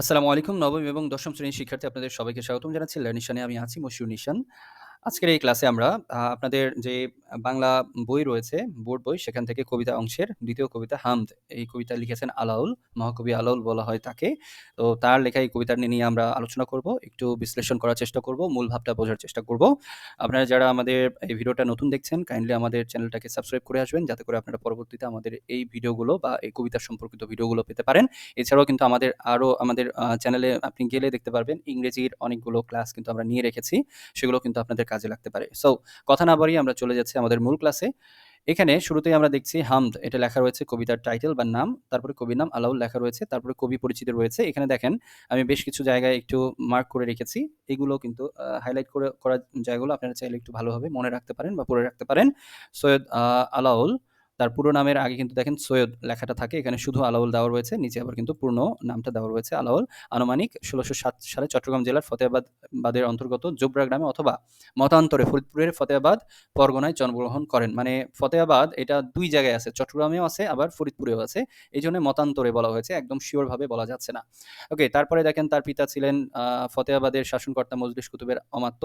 আসসালামু আলাইকুম, নবম এবং দশম শ্রেণির শিক্ষার্থী আপনাদের সবাইকে স্বাগতম জানাচ্ছি। লার্নিশানে আমি আছি মশিউর নিশান। আজকের এই ক্লাসে আমরা আপনাদের যে বাংলা বই রয়েছে, বোর্ড বই, সেখান থেকে কবিতা অংশের দ্বিতীয় কবিতা হামদ, এই কবিতা লিখেছেন আলাউল, মহাকবি আলাউল বলা হয় তাকে। তো তার লেখা এই কবিতা নিয়ে আমরা আলোচনা করব, একটু বিশ্লেষণ করার চেষ্টা করব, মূল ভাবটা বোঝার চেষ্টা করব। আপনারা যারা আমাদের এই ভিডিওটা নতুন দেখছেন কাইন্ডলি আমাদের চ্যানেলটাকে সাবস্ক্রাইব করে আসবেন, যাতে করে আপনারা পরবর্তীতে আমাদের এই ভিডিওগুলো বা এই কবিতা সম্পর্কিত ভিডিওগুলো পেতে পারেন। এছাড়াও কিন্তু আমাদের আরও আমাদের চ্যানেলে আপনি গেলে দেখতে পারবেন, ইংরেজির অনেকগুলো ক্লাস কিন্তু আমরা নিয়ে রেখেছি, সেগুলো কিন্তু আপনাদের কাজে লাগতে পারে। সো কথা না বাড়িয়ে আমরা চলে যাচ্ছি আমাদের মূল ক্লাসে এখানে শুরুতেই আমরা দেখছি হামদ, এটা লেখা রয়েছে কবিতার টাইটেল বা নাম, তারপরে কবির নাম আলাউল লেখা রয়েছে, তারপরে কবি পরিচিত রয়েছে। এখানে দেখেন, আমি বেশ কিছু জায়গায় একটু মার্ক করে রেখেছি, এগুলো কিন্তু হাইলাইট করে করা জায়গাগুলো আপনারা চাইলে একটু ভালোভাবে মনে রাখতে পারেন বা পড়ে রাখতে পারেন। সৈয়দ আলাউল তার পুরো নামের আগে কিন্তু দেখেন সৈয়দ লেখাটা থাকে, এখানে শুধু আলাউল দেওয়া রয়েছে, নিচে আবার কিন্তু পূর্ণ নামটা দেওয়া রয়েছে আলাউল। আনুমানিক ষোলোশো সাত সালে চট্টগ্রাম জেলার ফতেহাবাদ, বাদের অন্তর্গত জোবরা গ্রামে অথবা মতান্তরে ফরিদপুরের ফতেহাবাদ পরগনায় জন্মগ্রহণ করেন। মানে ফতেহাবাদ এটা দুই জায়গায় আছে, চট্টগ্রামেও আছে, আবার ফরিদপুরেও আছে। এই জন্য মতান্তরে বলা হয়েছে, একদম শিওরভাবে বলা যাচ্ছে না। ওকে, তারপরে দেখেন তার পিতা ছিলেন ফতেহাবাদের শাসনকর্তা মজলিস কুতুবের অমাত্য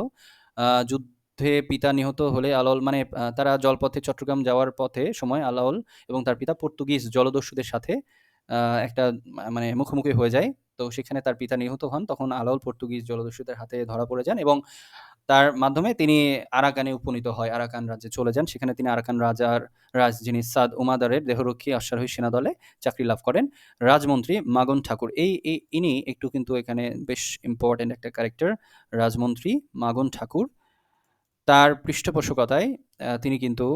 যুদ্ধ যুদ্ধে পিতা নিহত হলে আলাউল মানে তারা জলপথে চট্টগ্রাম যাওয়ার পথে সময় আলাউল এবং তার পিতা পর্তুগিজ জলদস্যুদের সাথে একটা মানে মুখোমুখি হয়ে যায়। তো সেখানে তার পিতা নিহত হন, তখন আলাউল পর্তুগিজ জলদস্যুদের হাতে ধরা পড়ে যান এবং তার মাধ্যমে তিনি আরাকানে উপনীত হয়, আরাকান রাজ্যে চলে যান। সেখানে তিনি আরাকান রাজার রাজ, যিনি সাদ উমাদারের দেহরক্ষী অশ্বারোহী সেনা দলে চাকরি লাভ করেন। রাজমন্ত্রী মাগন ঠাকুর, এই ইনি একটু কিন্তু এখানে বেশ ইম্পর্টেন্ট একটা ক্যারেক্টার রাজমন্ত্রী মাগন ঠাকুর। তার পৃষ্ঠপোষকতায় তিনি কিন্তু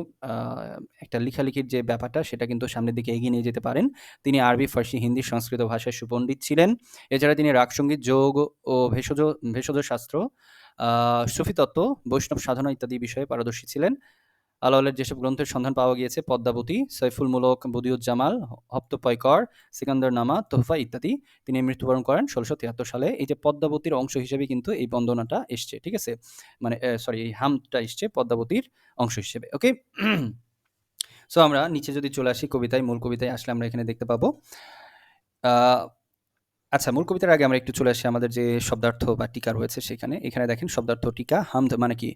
একটা লেখালেখির যে ব্যাপারটা, সেটা কিন্তু সামনের দিকে এগিয়ে নিয়ে যেতে পারেন। তিনি আরবি, ফার্সি, হিন্দি সংস্কৃত ভাষায় সুপণ্ডিত ছিলেন। এছাড়া তিনি রাগসঙ্গীত, যোগ ও ভেষজ ভেষজ শাস্ত্র সুফিতত্ত্ব বৈষ্ণব সাধনা ইত্যাদি বিষয়ে পারদর্শী ছিলেন। আলাউলের যেসব গ্রন্থের সন্ধান পাওয়া গিয়েছে, পদ্মাবতী সৈফুল মুলক বদিউজ্জামাল, হপ্তপয়কর, সিকান্দার নামা, তোহফা ইত্যাদি, তিনি মৃত্যুবরণ করেন ষোলোশো তিয়াত্তর সালে। এই যে পদ্মাবতীর অংশ হিসেবে কিন্তু এই বন্দনাটা এসছে, ঠিক আছে? মানে সরি এই হামটা এসছে পদ্মাবতীর অংশ হিসেবে ওকে সো আমরা নিচে যদি চলে আসি কবিতায়, মূল কবিতায়, আসলে আমরা এখানে দেখতে পাবো আচ্ছা মূল কবিতার আগে আমরা একটু চলে আসি আমাদের যে শব্দার্থ বা টিকা রয়েছে সেখানে। এখানে দেখেন শব্দার্থ টিকা, হামদ মানে কি?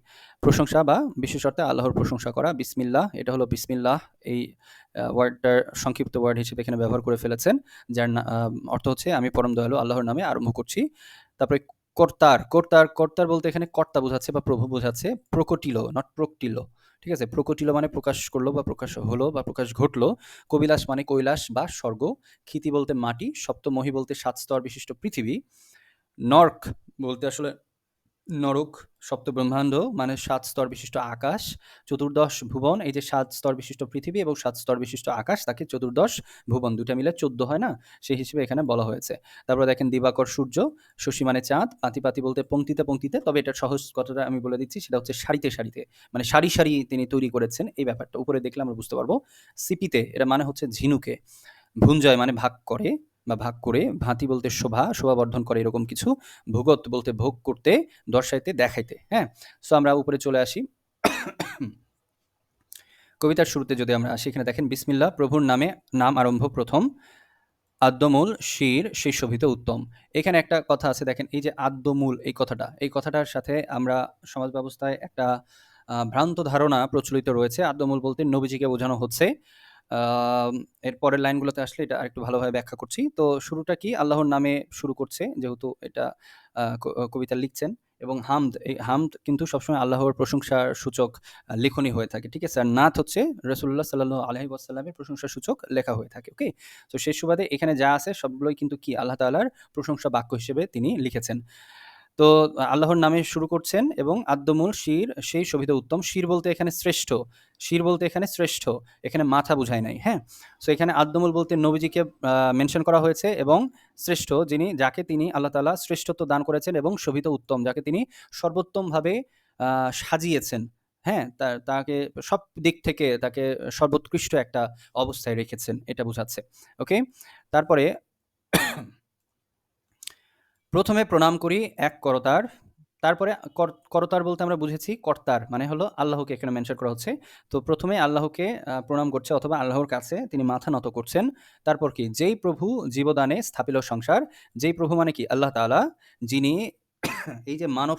প্রশংসা বা বিশেষ অর্থে আল্লাহর প্রশংসা করা, বিসমিল্লাহ, এটা হলো বিসমিল্লাহ, এই ওয়ার্ডটার সংক্ষিপ্ত ওয়ার্ড হিসেবে এখানে ব্যবহার করে ফেলেছেন, যার অর্থ হচ্ছে আমি পরম দয়ালু, আল্লাহর নামে আরম্ভ করছি। তারপরে কর্তার কর্তার কর্তার বলতে এখানে কর্তা বোঝাচ্ছে বা প্রভু বোঝাচ্ছে, প্রকটিলো নট প্রকটিলো ঠিক আছে? প্রকটিল মানে প্রকাশ করল বা প্রকাশ হলো বা প্রকাশ ঘটলো। কবিলাস মানে কৈলাস বা স্বর্গ। ক্ষিতি বলতে মাটি, সপ্তমহি বলতে সাত স্তর বিশিষ্ট পৃথিবী। নর্ক বলতে আসলে নরক সপ্ত ব্রহ্মাণ্ড মানে সাত স্তর বিশিষ্ট আকাশ, চতুর্দশ ভুবন, এই যে সাত স্তর বিশিষ্ট পৃথিবী এবং সাত স্তর বিশিষ্ট আকাশ, তাকে চতুর্দশ ভুবন দুটা মিলে চোদ্দ হয় না? সেই হিসেবে এখানে বলা হয়েছে। তারপরে দেখেন দিবাকর সূর্য, শশী মানে চাঁদ পাতি পাতি বলতে পঙ্ক্তিতে পঙ্ক্তিতে তবে এটা সহজ কথাটা আমি বলে দিচ্ছি, সেটা হচ্ছে সারিতে সারিতে মানে সারি সারি তিনি তৈরি করেছেন এই ব্যাপারটা। উপরে দেখলে আমরা বুঝতে পারব, সিপিতে, এটা মানে হচ্ছে ঝিনুকে, ভুঞ্জয় মানে ভাগ করে বা ভাগ করে ভাতি বলতে শোভা শোভা বর্ধন করে এরকম কিছু, ভূগত বলতে ভোগ করতে, দর্শাইতে, দেখাইতে হ্যাঁ? সো আমরা উপরে চলে আসি। কবিতার শুরুতে যদি আমরা আসি, এখানে দেখেন বিসমিল্লা প্রভুর নামে নাম আরম্ভ প্রথম, আদ্যমূল, শির সেই শোভিত উত্তম। এখানে একটা কথা আছে, দেখেন, এই যে আদ্যমূল, এই কথাটা, এই কথাটার সাথে আমরা সমাজ ব্যবস্থায় একটা ভ্রান্ত ধারণা প্রচলিত রয়েছে। আদ্যমূল বলতে নবীজিকে বোঝানো হচ্ছে। এর পরের লাইনগুলোতে আসলে এটা আরেকটু ভালোভাবে ব্যাখ্যা করছি। তো শুরুটা কি আল্লাহর নামে শুরু করছে, যেহেতু এটা কবিতা লিখছেন এবং হামদ, এই হামদ কিন্তু সবসময় আল্লাহর প্রশংসার সূচক লিখনি হয়ে থাকে। ঠিক আছে? আর নাথ হচ্ছে রসুল্লাহ সাল্লাহ আলাইহি ওয়াসাল্লামের প্রশংসা সূচক লেখা হয়ে থাকে। ওকে? তো সেই সুবাদে এখানে যা আছে সবগুলোই কিন্তু কি আল্লাহ তাআলার প্রশংসা বাক্য হিসেবে তিনি লিখেছেন। তো আল্লাহর নামে শুরু করছেন এবং আদ্যমূল শির, সেই শোভিত উত্তম। শির বলতে এখানে শ্রেষ্ঠ। শির বলতে এখানে শ্রেষ্ঠ। এখানে মাথা বুঝায় নাই হ্যাঁ? সো এখানে আদ্যমূল বলতে নবীজিকে মেনশন করা হয়েছে এবং শ্রেষ্ঠ যিনি, যাকে তিনি আল্লাহ তালা শ্রেষ্ঠত্ব দান করেছেন এবং শোভিত উত্তম, যাকে তিনি সর্বোত্তমভাবে সাজিয়েছেন হ্যাঁ? তার তাকে সব দিক থেকে তাকে সর্বোৎকৃষ্ট একটা অবস্থায় রেখেছেন, এটা বোঝাচ্ছে। ওকে তারপরে প্রথমে প্রণাম করি এক করতার, তারপরে কর, করতার বলতে আমরা বুঝেছি কর্তার মানে হলো আল্লাহকে এখানে মেনশন করা হচ্ছে। তো প্রথমে আল্লাহকে প্রণাম করছে অথবা আল্লাহর কাছে তিনি মাথা নত করছেন। তারপর কি? যেই প্রভু জীবদানে স্থাপিল সংসার, যেই প্রভু মানে কি? আল্লাহ তালা যিনি এই যে মানব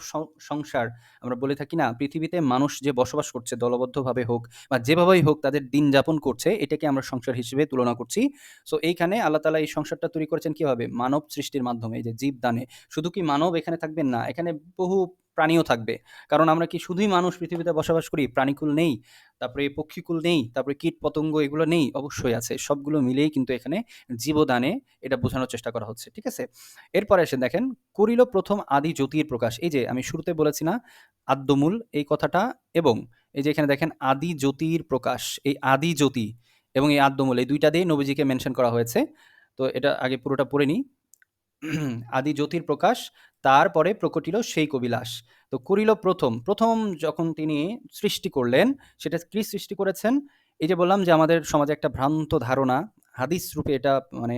সংসার আমরা বলে থাকি না, পৃথিবীতে মানুষ যে বসবাস করছে, দলবদ্ধভাবে হোক বা যেভাবেই হোক তাদের দিন যাপন করছে, এটাকে আমরা সংসার হিসেবে তুলনা করছি। সো এইখানে আল্লাহ তালা এই সংসারটা তৈরি করেছেন কীভাবে? মানব সৃষ্টির মাধ্যমে, এই যে জীবদানে। শুধু কি মানব এখানে থাকবেন না, এখানে বহু প্রাণীও থাকবে। কারণ আমরা কি শুধুই মানুষ পৃথিবীতে বসবাস করি? প্রাণীকুল নেই, তারপরে পক্ষীকুল নেই, তারপরে কীট পতঙ্গ এগুলো নেই, অবশ্যই আছে। সবগুলো মিলেই কিন্তু এখানে জীবদানে এটা বোঝানোর চেষ্টা করা হচ্ছে, ঠিক আছে? এরপরে এসে দেখেন, করিল প্রথম আদি জ্যোতির প্রকাশ। এই যে, আমি শুরুতে বলেছি না, আদ্যমূল, এই কথাটা, এবং এই যে এখানে দেখেন, আদি জ্যোতির প্রকাশ, এই আদি জ্যোতি এবং এই আদ্যমূল, এই দুইটা দিয়ে নবীজিকে মেনশন করা হয়েছে। তো এটা আগে পুরোটা পড়ে নিই। আদি জ্যোতির প্রকাশ তারপরে প্রকটিল সেই কবিলাস। তো করিল প্রথম প্রথম যখন তিনি সৃষ্টি করলেন, সেটা কি সৃষ্টি করেছেন? এই যে বললাম যে আমাদের সমাজে একটা ভ্রান্ত ধারণা, হাদিস রূপে এটা মানে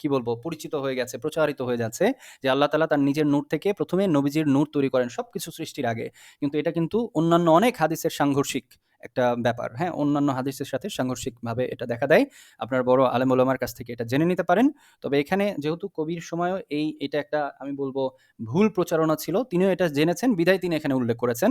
কি বলব, পরিচিত হয়ে গেছে, প্রচারিত হয়ে যাচ্ছে যে আল্লাহ তালা তার নিজের নূর থেকে প্রথমে নবীজির নূর তৈরি করেন সব কিছু সৃষ্টির আগে। কিন্তু এটা কিন্তু অন্যান্য অনেক হাদিসের সাংঘর্ষিক একটা ব্যাপার। হ্যাঁ অন্যান্য হাদিসের সাথে সাংঘর্ষিকভাবে এটা দেখা দেয়। আপনার বড় আলেম ওলামার কাছ থেকে এটা জেনে নিতে পারেন। তবে এখানে যেহেতু কবির সময়ও এই, এটা একটা, আমি বলব, ভুল প্রচারণা ছিল, তিনিও এটা জেনেছেন বিধায় তিনি এখানে উল্লেখ করেছেন।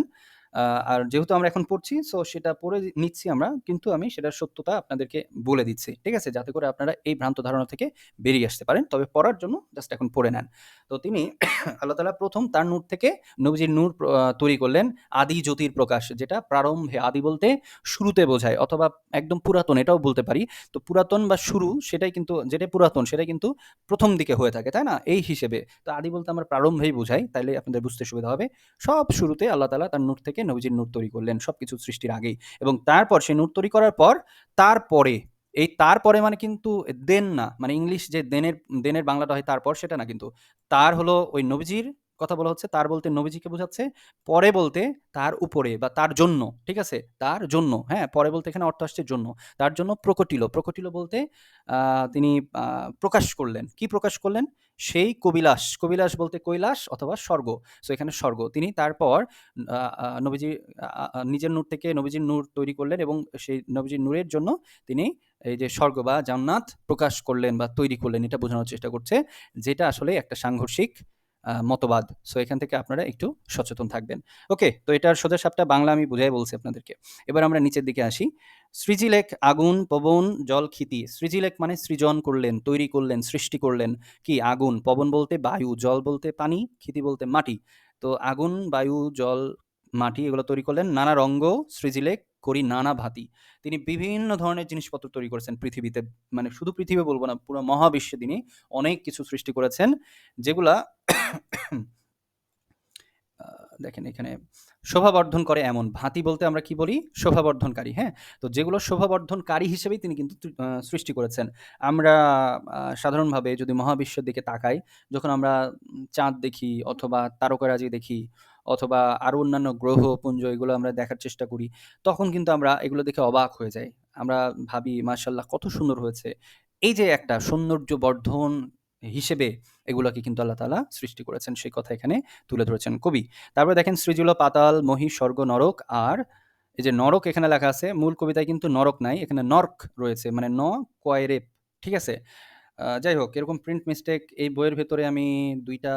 আর যেহেতু আমরা এখন পড়ছি সো সেটা পড়ে নিচ্ছি আমরা, কিন্তু আমি সেটার সত্যতা আপনাদেরকে বলে দিচ্ছি, ঠিক আছে? যাতে করে আপনারা এই ভ্রান্ত ধারণা থেকে বেরিয়ে আসতে পারেন। তবে পড়ার জন্য জাস্ট এখন পড়ে নেন। তো তিনি আল্লাহ তালা প্রথম তার নূর থেকে নবীজির নূর তৈরি করলেন আদি জ্যোতির প্রকাশ যেটা প্রারম্ভে আদি বলতে শুরুতে বোঝায়, অথবা একদম পুরাতন, এটাও বলতে পারি। তো পুরাতন বা শুরু, সেটাই কিন্তু যেটা পুরাতন, সেটাই কিন্তু প্রথম দিকে হয়ে থাকে, তাই না? এই হিসেবে। তো আদি বলতে আমরা প্রারম্ভেই বোঝাই, তাইলে আপনাদের বুঝতে সুবিধা হবে। সব শুরুতে আল্লাহ তালা তার নূর থেকে নবীজির নূর তৈরি করলেন সব কিছু সৃষ্টির আগেই। এবং তারপর সেই নূর তৈরি করার পর তারপরে, এই তারপরে মানে কিন্তু দেন না মানে ইংলিশ যে দেনের দেনের বাংলাটা হয় তারপর সেটা না, কিন্তু তার হলো ওই নবীজির কথা বলা হচ্ছে, তার বলতে নবীজিকে বোঝাচ্ছে, পরে বলতে তার উপরে বা তার জন্য, ঠিক আছে? তার জন্য হ্যাঁ? পরে বলতে এখানে অর্থ আসছে জন্য। তার জন্য প্রকটিল প্রকটিল বলতে তিনি প্রকাশ করলেন। কি প্রকাশ করলেন? সেই কবিলাস কবিলাস বলতে কৈলাস অথবা স্বর্গ। সো এখানে স্বর্গ। তিনি তারপর নবীজি নিজের নূর থেকে নবীজির নূর তৈরি করলেন এবং সেই নবীজির নূরের জন্য তিনি এই যে স্বর্গ বা জান্নাত প্রকাশ করলেন বা তৈরি করলেন, এটা বোঝানোর চেষ্টা করছে, যেটা আসলে একটা সাংঘর্ষিক মতবাদ। সো এখান থেকে আপনারা একটু সচেতন থাকবেন। ওকে তো এটার সোজা সাপটা বাংলা আমি বুঝাই বলছি আপনাদেরকে। এবার আমরা নিচের দিকে আসি। সৃজিলেখ, আগুন, পবন, জল, ক্ষিতি। সৃজিলেখ মানে সৃজন করলেন, তৈরি করলেন, সৃষ্টি করলেন। কি? আগুন। পবন বলতে বায়ু, জল বলতে পানি, ক্ষিতি বলতে মাটি। তো আগুন, বায়ু, জল, মাটি এগুলো তৈরি করলেন। নানা রঙ্গ, সৃজিলেখ করি নানা ভাতি। তিনি বিভিন্ন ধরনের জিনিসপত্র তৈরি করেছেন পৃথিবীতে। মানে শুধু পৃথিবী বলব না, পুরো মহাবিশ্বে তিনি অনেক কিছু সৃষ্টি করেছেন, যেগুলা দেখেন এখানে, শোভাবর্ধন করে এমন। ভাতি বলতে আমরা কি বলি? শোভাবর্ধনকারী হ্যাঁ? তো যেগুলো শোভাবর্ধনকারী হিসেবেই তিনি কিন্তু সৃষ্টি করেছেন। আমরা সাধারণভাবে যদি মহাবিশ্বের দিকে তাকাই, যখন আমরা চাঁদ দেখি অথবা তারকারাজি দেখি অথবা আরও অন্যান্য গ্রহ, পুঞ্জ এগুলো আমরা দেখার চেষ্টা করি, তখন কিন্তু আমরা এগুলো দেখে অবাক হয়ে যাই। আমরা ভাবি মাশাল্লাহ কত সুন্দর হয়েছে। এই যে একটা সৌন্দর্য বর্ধন হিসেবে এগুলোকে কিন্তু আল্লাহ তালা সৃষ্টি করেছেন, সেই কথা এখানে তুলে ধরেছেন কবি। তারপরে দেখেন, সৃজুল পাতাল মহি স্বর্গ, নরক। আর এই যে নরক এখানে লেখা আছে, মূল কবিতায় কিন্তু নরক নাই, এখানে নর্ক রয়েছে মানে ন কয়রেপ ঠিক আছে? যাই হোক, এরকম প্রিন্ট মিস্টেক এই বইয়ের ভেতরে আমি দুইটা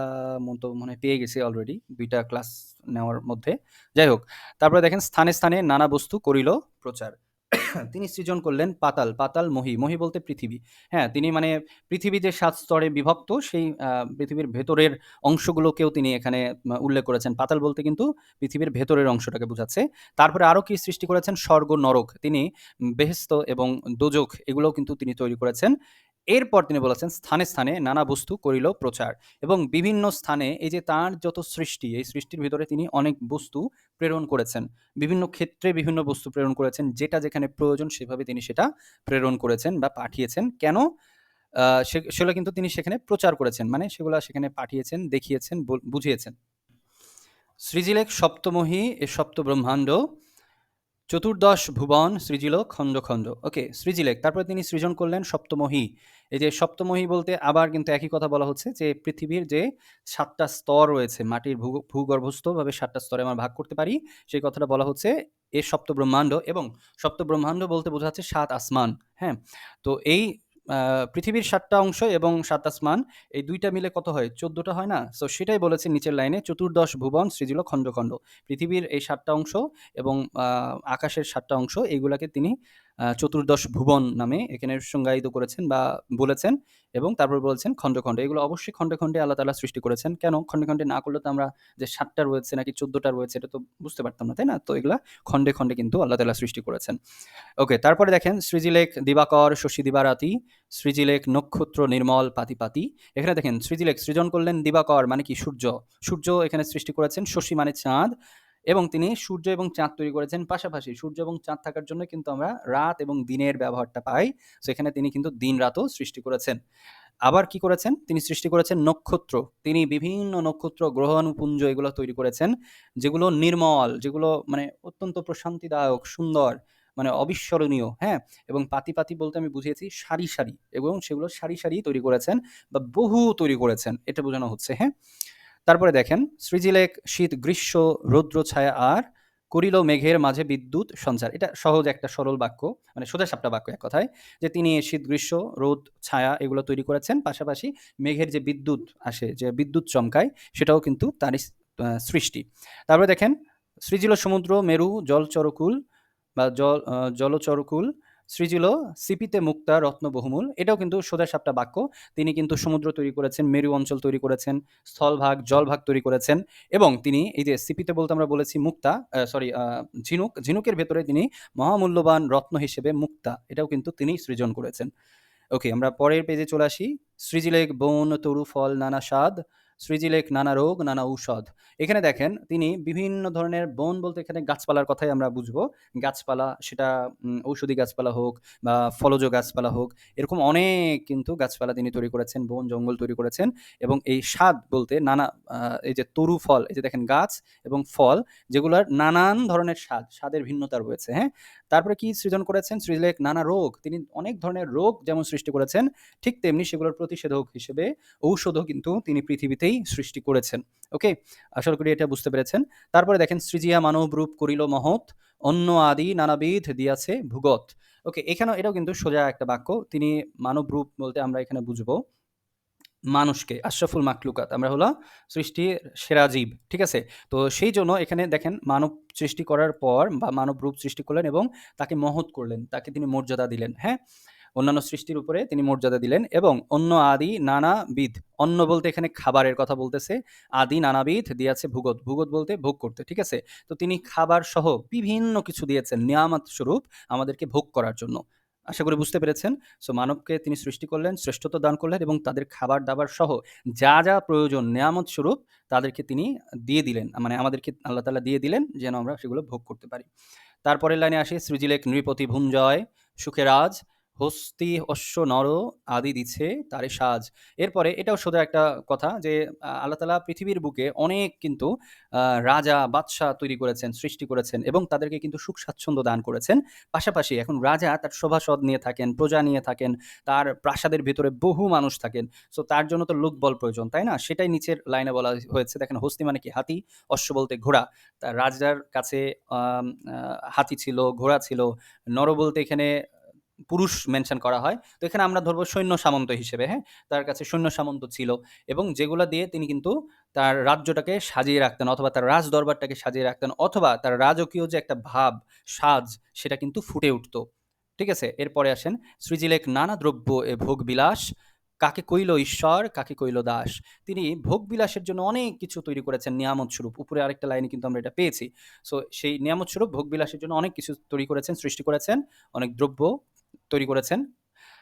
মতো মনে পেয়ে গেছি অলরেডি দুইটা ক্লাস নেওয়ার মধ্যে। যাই হোক, তারপরে দেখেন, স্থানে স্থানে নানা বস্তু করিল প্রচার। তিনি সৃজন করলেন পাতাল পাতাল মহি মহি বলতে পৃথিবী। হ্যাঁ তিনি মানে পৃথিবী যে সাত স্তরে বিভক্ত, সেই পৃথিবীর ভেতরের অংশগুলোকেও তিনি এখানে উল্লেখ করেছেন। পাতাল বলতে কিন্তু পৃথিবীর ভেতরের অংশটাকে বোঝাচ্ছে। তারপরে আরও কি সৃষ্টি করেছেন? স্বর্গ, নরক। তিনি বেহেস্ত এবং দোজক, এগুলোও কিন্তু তিনি তৈরি করেছেন। এরপর তিনি বলেছেন, স্থানে স্থানে নানা বস্তু করিল প্রচার এবং বিভিন্ন স্থানে এই যে তার যত সৃষ্টি, এই সৃষ্টির ভিতরে তিনি অনেক বস্তু প্রেরণ করেছেন। বিভিন্ন ক্ষেত্রে বিভিন্ন বস্তু প্রেরণ করেছেন, যেটা যেখানে প্রয়োজন সেভাবে তিনি সেটা প্রেরণ করেছেন বা পাঠিয়েছেন। কেন? সেগুলো কিন্তু তিনি সেখানে প্রচার করেছেন মানে সেগুলো সেখানে পাঠিয়েছেন, দেখিয়েছেন বুঝিয়েছেন। সৃজিলেখ সপ্তমহী, এ সপ্ত ব্রহ্মাণ্ড চতুর্দশ ভুবন সৃজিল খণ্ড খণ্ড ওকে সৃজিলেক, তারপরে তিনি সৃজন করলেন সপ্তমহী। এই যে সপ্তমহী বলতে আবার কিন্তু একই কথা বলা হচ্ছে যে পৃথিবীর যে সাতটা স্তর রয়েছে, মাটির ভূ ভূগর্ভস্থভাবে সাতটা স্তরে আমরা ভাগ করতে পারি, সেই কথাটা বলা হচ্ছে এ সপ্ত ব্রহ্মাণ্ড এবং সপ্ত ব্রহ্মাণ্ড বলতে বোঝাচ্ছে সাত আসমান হ্যাঁ? তো এই পৃথিবীর সাতটা অংশ এবং সাত আসমান, এই দুইটা মিলে কত হয়? চোদ্দটা হয় না? সো সেটাই বলেছে নিচের লাইনে চতুর্দশ ভুবন, সৃজিল খণ্ড খণ্ড পৃথিবীর এই সাতটা অংশ এবং আকাশের সাতটা অংশ, এইগুলাকে তিনি চতুর্দশ ভুবন নামে এখানে সংজ্ঞায়িত করেছেন বা বলেছেন এবং তারপর বলেছেন খণ্ড খণ্ড এগুলো অবশ্যই খণ্ডে খণ্ডে আল্লাহ তালা সৃষ্টি করেছেন। কেন? খণ্ডে খণ্ডে না করলে তো আমরা যে সাতটা রয়েছে নাকি চোদ্দটা রয়েছে এটা তো বুঝতে পারতাম না, তাই না? তো এগুলা খণ্ডে খণ্ডে কিন্তু আল্লাহ তালা সৃষ্টি করেছেন। ওকে, তারপরে দেখেন সৃজিলেখ দিবাকর, শশী দিবারাতি, সৃজিলেখ নক্ষত্র নির্মল পাতি পাতি এখানে দেখেন সৃজিলেখ সৃজন করলেন দিবাকর মানে কি? সূর্য। সূর্য এখানে সৃষ্টি করেছেন, শশী মানে চাঁদ এবং তিনি সূর্য এবং চাঁদ তৈরি করেছেন। পাশাপাশি সূর্য এবং চাঁদ থাকার জন্য কিন্তু আমরা রাত এবং দিনের ব্যবহারটা পাই। সেখানে তিনি কিন্তু দিন রাতও সৃষ্টি করেছেন। আবার কি করেছেন? তিনি সৃষ্টি করেছেন নক্ষত্র। তিনি বিভিন্ন নক্ষত্র গ্রহাণুপুঞ্জ এগুলো তৈরি করেছেন, যেগুলো নির্মল, যেগুলো মানে অত্যন্ত প্রশান্তিদায়ক, সুন্দর মানে অবিস্মরণীয় হ্যাঁ? এবং পাতি পাতি বলতে আমি বুঝিয়েছি সারি সারি এবং সেগুলো সারি সারি তৈরি করেছেন বা বহু তৈরি করেছেন। এটা বোঝানো হচ্ছে হ্যাঁ? তারপরে দেখেন সৃজিলেক শীত, গ্রীষ্ম, রৌদ্র, ছায়া আর করিল মেঘের মাঝে বিদ্যুৎ, সঞ্চার। এটা সহজ একটা সরল বাক্য মানে সোজা সাপটা বাক্য এক কথায়, যে তিনি শীত, গ্রীষ্ম রোদ ছায়া এগুলো তৈরি করেছেন। পাশাপাশি মেঘের যে বিদ্যুৎ আসে, যে বিদ্যুৎ চমকায়, সেটাও কিন্তু তারই সৃষ্টি। তারপরে দেখেন, সৃজিল সমুদ্র, মেরু, জলচরকুল বা জল জলচরকুল সৃজিল সিপিতে মুক্তা রত্ন বহুমূল। এটাও কিন্তু সোজা সাপটা বাক্য। তিনি কিন্তু সমুদ্র তৈরি করেছেন, মেরু অঞ্চল তৈরি করেছেন, স্থলভাগ, জলভাগ তৈরি করেছেন এবং তিনি এই যে সিপিতে বলতে আমরা বলেছি মুক্তা সরি ঝিনুক, ঝিনুকের ভেতরে তিনি মহামূল্যবান রত্ন হিসেবে মুক্তা। এটাও কিন্তু তিনি সৃজন করেছেন। ওকে আমরা পরের পেজে চলে আসি। সৃজিলেক বন, তরু, ফল, নানা স্বাদ। সৃজিলেক নানা রোগ, নানা ঔষধ। এখানে দেখেন, তিনি বিভিন্ন ধরনের বন বলতে এখানে গাছপালার কথাই আমরা বুঝব। গাছপালা, সেটা ঔষধি গাছপালা হোক বা ফলজ গাছপালা হোক, এরকম অনেক কিন্তু গাছপালা তিনি তৈরি করেছেন, বন, জঙ্গল তৈরি করেছেন এবং এই স্বাদ বলতে নানা এই যে তরু ফল, এই যে দেখেন গাছ এবং ফল, যেগুলোর নানান ধরনের স্বাদ স্বাদের ভিন্নতা রয়েছে হ্যাঁ? তারপরে কি সৃজন করেছেন? সৃজিলেক নানা রোগ। তিনি অনেক ধরনের রোগ যেমন সৃষ্টি করেছেন, ঠিক তেমনি সেগুলোর প্রতিষেধক হিসেবে ঔষধও কিন্তু তিনি পৃথিবীতেই সৃষ্টি করেছেন। ওকে? আশা করি এটা বুঝতে পেরেছেন। তারপরে দেখেন, সৃজিয়া মানব রূপ করিল মহৎ, অন্য আদি নানাবিধ দিয়াছে ভূগত। ওকে, এখানেও এটাও কিন্তু সোজা একটা বাক্য। তিনি মানব রূপ বলতে আমরা এখানে বুঝব। মানুষকে, আশরাফুল মাকলুকাত। আমরা হলো সৃষ্টির সেরা জীব, ঠিক আছে? তো সেই জন্য এখানে দেখেন মানব সৃষ্টি করার পর বা মানব রূপ সৃষ্টি করলেন এবং তাকে মহৎ করলেন, তাকে তিনি মর্যাদা দিলেন হ্যাঁ? অন্যান্য সৃষ্টির উপরে তিনি মর্যাদা দিলেন এবং অন্য আদি নানাবিধ, অন্ন বলতে এখানে খাবারের কথা বলতেছে, আদি নানাবিধ দিয়েছে ভূগত ভূগত বলতে ভোগ করতে, ঠিক আছে? তো তিনি খাবার সহ বিভিন্ন কিছু দিয়েছেন, নিয়ামত স্বরূপ আমাদেরকে ভোগ করার জন্য। আশা করি বুঝতে পেরেছেন। সো মানবকে তিনি সৃষ্টি করলেন, শ্রেষ্ঠত্ব দান করলেন এবং তাদের খাবার দাবার সহ যা যা প্রয়োজন, নিয়ামত স্বরূপ তাদেরকে তিনি দিয়ে দিলেন। মানে আমাদেরকে আল্লাহ তালা দিয়ে দিলেন যেন আমরা সেগুলো ভোগ করতে পারি। তারপরের লাইনে আসি সৃজিলেক নৃপতি ভুঞ্জয় সুখেরাজ হস্তি অশ্ব নর আদি দিচ্ছে তারে সাজ। এরপরে এটাও সোজা একটা কথা যে আল্লাহ তালা পৃথিবীর বুকে অনেক কিন্তু রাজা, বাদশাহ তৈরি করেছেন, সৃষ্টি করেছেন এবং তাদেরকে কিন্তু সুখ স্বাচ্ছন্দ্য দান করেছেন। পাশাপাশি এখন রাজা তার সভাসদ নিয়ে থাকেন, প্রজা নিয়ে থাকেন, তার প্রাসাদের ভিতরে বহু মানুষ থাকেন। সো তার জন্য তো লোকবল প্রয়োজন, তাই না? সেটাই নিচের লাইনে বলা হয়েছে। দেখেন, হস্তি মানে কি? হাতি, অশ্ব বলতে ঘোড়া। তার রাজার কাছে হাতি ছিল, ঘোড়া ছিল। নর বলতে এখানে পুরুষ মেনশন করা হয়। তো এখানে আমরা ধরবো সৈন্য সামন্ত হিসেবে হ্যাঁ? তার কাছে সৈন্য সামন্ত ছিল এবং যেগুলো দিয়ে তিনি কিন্তু তার রাজ্যটাকে সাজিয়ে রাখতেন অথবা তার রাজ দরবারটাকে সাজিয়ে রাখতেন অথবা তার রাজকীয় যে একটা ভাব, সাজ, সেটা কিন্তু ফুটে উঠত। ঠিক আছে? এরপরে আসেন সৃজিলেক নানা দ্রব্য এ ভোগ বিলাস কাকে কইল ঈশ্বর, কাকে কইল দাস। তিনি ভোগ বিলাসের জন্য অনেক কিছু তৈরি করেছেন নিয়ামত স্বরূপ। উপরে আরেকটা লাইনে কিন্তু আমরা এটা পেয়েছি। সো সেই নিয়ামত স্বরূপ ভোগ বিলাসের জন্য অনেক কিছু তৈরি করেছেন, সৃষ্টি করেছেন, অনেক দ্রব্য। তৈরি করেছেন।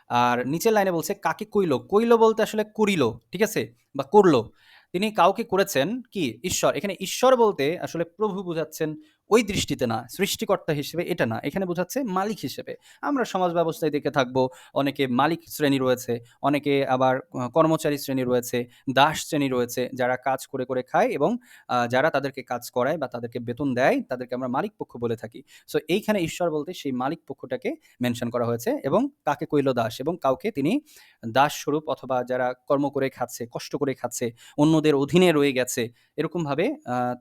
আর নিচের লাইনে বলছে, কাকে কইল? কইল বলতে আসলে করিল, ঠিক আছে? বা করল। তিনি কাউকে করেছেন কি? ঈশ্বর। এখানে ঈশ্বর বলতে আসলে প্রভু বুঝাচ্ছেন ওই দৃষ্টিতে না, সৃষ্টিকর্তা হিসেবে এটা না, এখানে বোঝাচ্ছে মালিক হিসেবে। আমরা সমাজ ব্যবস্থায় দেখে থাকব, অনেকে মালিক শ্রেণি রয়েছে, অনেকে আবার কর্মচারী শ্রেণি রয়েছে, দাস শ্রেণি রয়েছে, যারা কাজ করে করে খায় এবং যারা তাদেরকে কাজ করায় বা তাদেরকে বেতন দেয়, তাদেরকে আমরা মালিক পক্ষ বলে থাকি। সো এইখানে ঈশ্বর বলতে সেই মালিক পক্ষটাকে মেনশন করা হয়েছে এবং কাকে কইল দাস এবং কাউকে তিনি দাস স্বরূপ অথবা যারা কর্ম করে খাচ্ছে, কষ্ট করে খাচ্ছে, অন্যদের অধীনে রয়ে গেছে, এরকমভাবে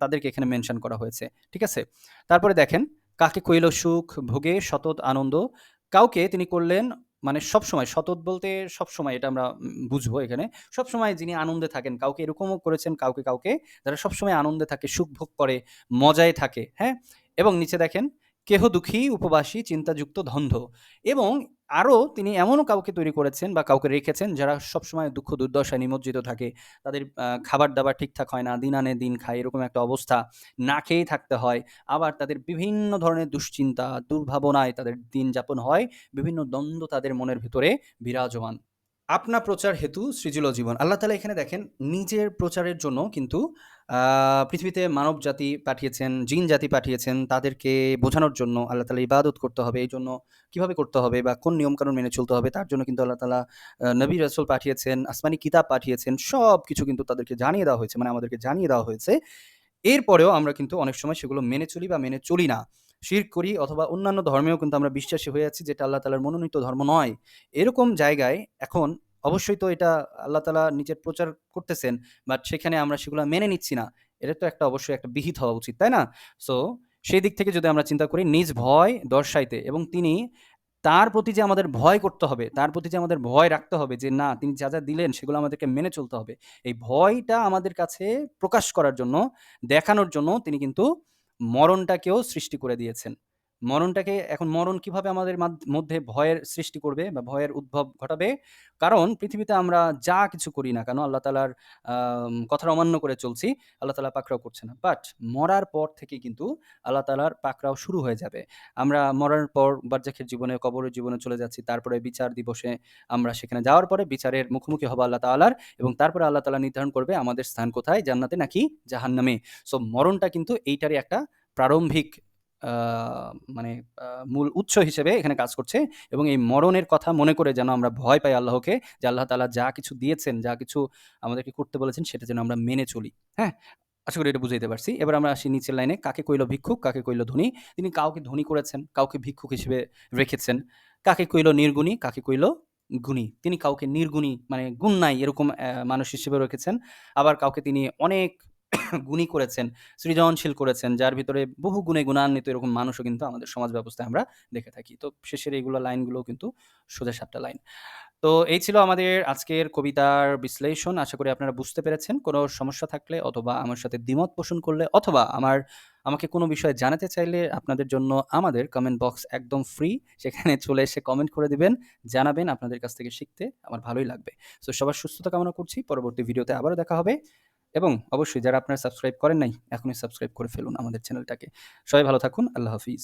তাদেরকে এখানে মেনশন করা হয়েছে। ঠিক আছে? তারপরে দেখেন, কাকে কইল সুখ, ভোগে, সতত, আনন্দ? কাউকে তিনি করলেন মানে সব সময় সতত বলতে সব সময় এটা আমরা বুঝব এখানে সব সময় যিনি আনন্দে থাকেন, কাউকে এরকমও করেছেন, কাউকে কাউকে, যারা সবসময় আনন্দে থাকে, সুখ ভোগ করে, মজায় থাকে হ্যাঁ? এবং নিচে দেখেন কেহ দুঃখী, উপবাসী, চিন্তাযুক্ত, ধন্ধ। এবং আরও তিনি এমনও কাউকে তৈরি করেছেন বা কাউকে রেখেছেন যারা সবসময় দুঃখ, দুর্দশায় নিমজ্জিত থাকে। তাদের খাবার দাবার ঠিকঠাক হয় না, দিন আনে দিন খায়, এরকম একটা অবস্থা। না খেয়েই থাকতে হয়। আবার তাদের বিভিন্ন ধরনের দুশ্চিন্তা, দুর্ভাবনায় তাদের দিন যাপন হয়। বিভিন্ন দ্বন্দ্ব তাদের মনের ভিতরে বিরাজমান। আপনা প্রচার হেতু সৃজিল জীবন। আল্লাহ তালা এখানে দেখেন, নিজের প্রচারের জন্য কিন্তু পৃথিবীতে মানব জাতি পাঠিয়েছেন, জিন জাতি পাঠিয়েছেন, তাদেরকে বোঝানোর জন্য আল্লাহ তালা ইবাদত করতে হবে। এই জন্য কীভাবে করতে হবে বা কোন নিয়মকানুন মেনে চলতে হবে, তার জন্য কিন্তু আল্লাহ তালা নবী রসুল পাঠিয়েছেন, আসমানি কিতাব পাঠিয়েছেন সব কিছু কিন্তু তাদেরকে জানিয়ে দেওয়া হয়েছে মানে আমাদেরকে জানিয়ে দেওয়া হয়েছে। এরপরেও আমরা কিন্তু অনেক সময় সেগুলো মেনে চলি বা মেনে চলি না। শির করি অথবা অন্যান্য ধর্মেও কিন্তু আমরা বিশ্বাসী হয়ে আছি যেটা আল্লাহ তালার মনোনীত ধর্ম নয়। এরকম জায়গায় এখন অবশ্যই তো এটা আল্লাহ তালা নিজের প্রচার করতেছেন বাট সেখানে আমরা সেগুলো মেনে নিচ্ছি না। এটা তো একটা অবশ্যই একটা বিহিত হওয়া উচিত, তাই না? সো সেই দিক থেকে যদি আমরা চিন্তা করি, নিজ ভয় দর্শাইতে এবং তিনি তার প্রতি যে আমাদের ভয় করতে হবে, তার প্রতি যে আমাদের ভয় রাখতে হবে যে না, তিনি যা যা দিলেন সেগুলো আমাদেরকে মেনে চলতে হবে, এই ভয়টা আমাদের কাছে প্রকাশ করার জন্য, দেখানোর জন্য তিনি কিন্তু মরণটাকেও সৃষ্টি করে দিয়েছেন। মরণটাকে, এখন মরণ কীভাবে আমাদের মাধ- মধ্যে ভয়ের সৃষ্টি করবে বা ভয়ের উদ্ভব ঘটাবে? কারণ পৃথিবীতে আমরা যা কিছু করি না কেন, আল্লাহ তালার কথার অমান্য করে চলছি, আল্লাহ তালা পাকড়াও করছে না। বাট মরার পর থেকে কিন্তু আল্লাহ তালার পাকড়াও শুরু হয়ে যাবে। আমরা মরার পর বার্জাখের জীবনে, কবরের জীবনে চলে যাচ্ছি, তারপরে বিচার দিবসে আমরা সেখানে যাওয়ার পরে বিচারের মুখোমুখি হব আল্লাহ তালার এবং তারপরে আল্লাহ তালা নির্ধারণ করবে আমাদের স্থান কোথায়, জান্নাতে নাকি জাহান্নামে। সো মরণটা কিন্তু এইটারই একটা প্রারম্ভিক মানে মূল উৎস হিসেবে এখানে কাজ করছে এবং এই মরণের কথা মনে করে যেন আমরা ভয় পাই আল্লাহকে যে আল্লাহ তালা যা কিছু দিয়েছেন, যা কিছু আমাদেরকে করতে বলেছেন, সেটা যেন আমরা মেনে চলি। হ্যাঁ? আশা করি এটা বুঝাইতে পারছি। এবার আমরা আসি নিচের লাইনে। কাকে কইল ভিক্ষুক, কাকে কইল ধনী? তিনি কাউকে ধনী করেছেন, কাউকে ভিক্ষুক হিসেবে রেখেছেন। কাকে কইল নির্গুণী, কাকে কইল গুণী? তিনি কাউকে নির্গুণী মানে গুণ নাই এরকম মানুষ হিসেবে রেখেছেন। আবার কাউকে তিনি অনেক গুণী করেছেন, সৃজনশীল করেছেন, যার ভিতরে বহু গুণে গুণান্বিত এরকম মানুষও কিন্তু আমাদের সমাজ ব্যবস্থায় আমরা দেখে থাকি। তো শেষের এইগুলো লাইনগুলো কিন্তু সোজা সাপটা লাইন। তো এই ছিল আমাদের আজকের কবিতার বিশ্লেষণ। আশা করি আপনারা বুঝতে পেরেছেন। কোনো সমস্যা থাকলে অথবা আমার সাথে দ্বিমত পোষণ করলে অথবা আমার, আমাকে কোনো বিষয়ে জানাতে চাইলে আপনাদের জন্য আমাদের কমেন্ট বক্স একদম ফ্রি সেখানে চলে এসে কমেন্ট করে দিবেন, জানাবেন আপনাদের কাছ থেকে শিখতে। আমার ভালোই লাগবে। সো সবার সুস্থতা কামনা করছি। পরবর্তী ভিডিওতে আবারও দেখা হবে। এবং অবশ্যই যারা আপনারা সাবস্ক্রাইব করেন নাই, এখনই সাবস্ক্রাইব করে ফেলুন আমাদের চ্যানেলটাকে সবাই ভালো থাকুন, আল্লাহ হাফিজ।